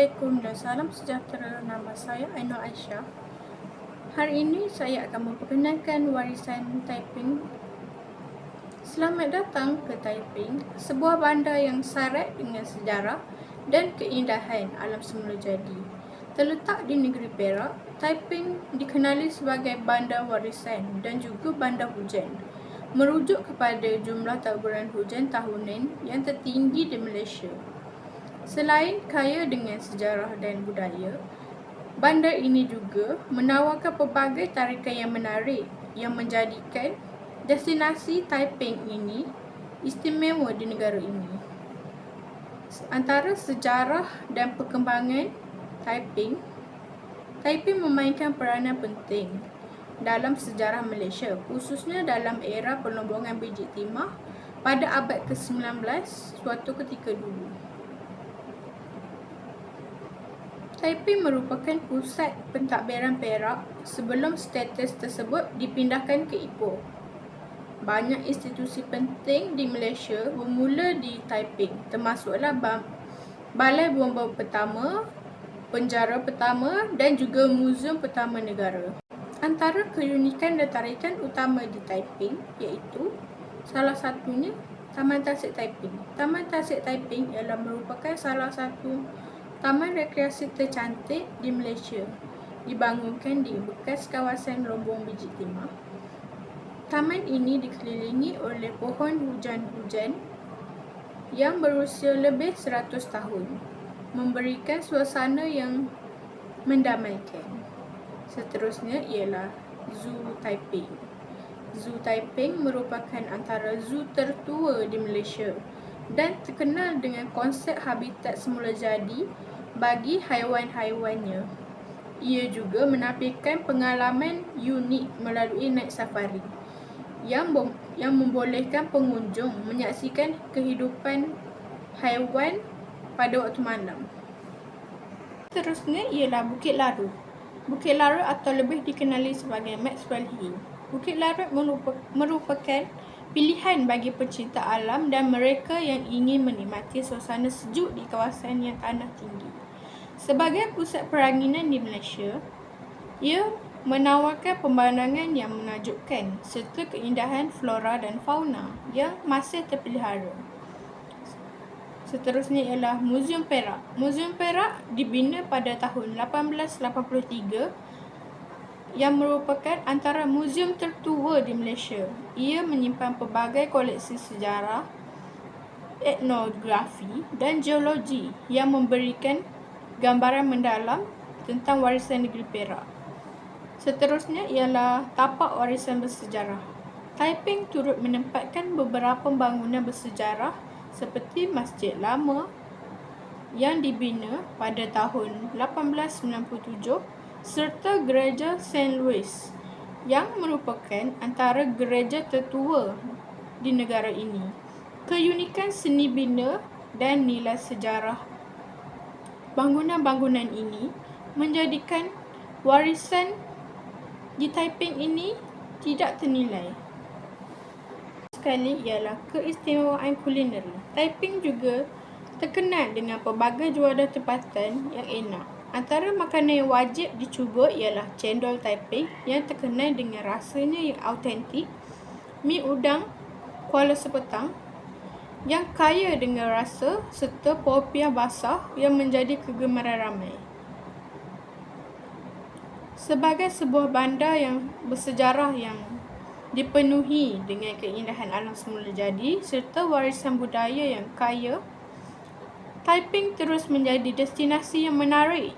Assalamualaikum dan salam sejahtera. Nama saya Ainur Aisyah. Hari ini saya akan memperkenalkan warisan Taiping. Selamat datang ke Taiping, sebuah bandar yang syarat dengan sejarah dan keindahan alam semula jadi. Terletak di negeri Perak, Taiping dikenali sebagai bandar warisan dan juga bandar hujan. Merujuk kepada jumlah taburan hujan tahunan yang tertinggi di Malaysia. Selain kaya dengan sejarah dan budaya, bandar ini juga menawarkan pelbagai tarikan yang menarik yang menjadikan destinasi Taiping ini istimewa di negara ini. Antara sejarah dan perkembangan Taiping, Taiping memainkan peranan penting dalam sejarah Malaysia, khususnya dalam era pelombongan biji timah pada abad ke-19 suatu ketika dulu. Taipei merupakan pusat pentadbiran Perak sebelum status tersebut dipindahkan ke Ipoh. Banyak institusi penting di Malaysia bermula di Taipei, termasuklah Balai Bomba Pertama, Penjara Pertama dan juga Muzium Pertama Negara. Antara keunikan dan tarikan utama di Taipei iaitu salah satunya Taman Tasik Taiping. Taman Tasik Taiping ialah merupakan salah satu Taman rekreasi tercantik di Malaysia dibangunkan di bekas kawasan Rombong Biji Timah. Taman ini dikelilingi oleh pohon hujan-hujan yang berusia lebih 100 tahun, memberikan suasana yang mendamaikan. Seterusnya ialah Zoo Taiping. Zoo Taiping merupakan antara zoo tertua di Malaysia dan terkenal dengan konsep habitat semula jadi bagi haiwan-haiwannya. Ia juga menampilkan pengalaman unik melalui naik safari yang yang membolehkan pengunjung menyaksikan kehidupan haiwan pada waktu malam. Seterusnya ialah Bukit Larut. Bukit Larut atau lebih dikenali sebagai Maxwell Hill. Bukit Larut merupakan pilihan bagi pecinta alam dan mereka yang ingin menikmati suasana sejuk di kawasan yang tanah tinggi. Sebagai pusat peranginan di Malaysia, ia menawarkan pemandangan yang menakjubkan serta keindahan flora dan fauna yang masih terpelihara. Seterusnya ialah Muzium Perak. Muzium Perak dibina pada tahun 1883 yang merupakan antara muzium tertua di Malaysia. Ia menyimpan pelbagai koleksi sejarah, etnografi dan geologi yang memberikan gambaran mendalam tentang warisan negeri Perak. Seterusnya ialah tapak warisan bersejarah. Taiping turut menempatkan beberapa bangunan bersejarah seperti Masjid Lama yang dibina pada tahun 1897 serta gereja St. Louis yang merupakan antara gereja tertua di negara ini. Keunikan seni bina dan nilai sejarah bangunan-bangunan ini menjadikan warisan di Taiping ini tidak ternilai. Sekali ialah keistimewaan kuliner. Taiping juga terkenal dengan pelbagai juadah tempatan yang enak. Antara makanan yang wajib dicuba ialah cendol Taipei yang terkenal dengan rasanya yang autentik, mi udang Kuala Sepetang yang kaya dengan rasa serta popiah basah yang menjadi kegemaran ramai. Sebagai sebuah bandar yang bersejarah yang dipenuhi dengan keindahan alam semula jadi serta warisan budaya yang kaya, Taiping terus menjadi destinasi yang menarik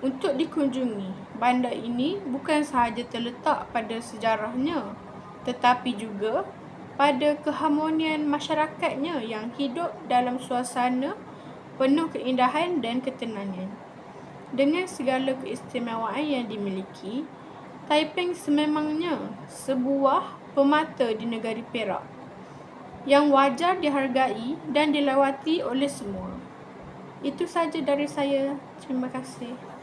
untuk dikunjungi. Bandar ini bukan sahaja terletak pada sejarahnya tetapi juga pada keharmonian masyarakatnya yang hidup dalam suasana penuh keindahan dan ketenangan. Dengan segala keistimewaan yang dimiliki, Taiping sememangnya sebuah pemata di negeri Perak yang wajar dihargai dan dilewati oleh semua. Itu saja dari saya. Terima kasih.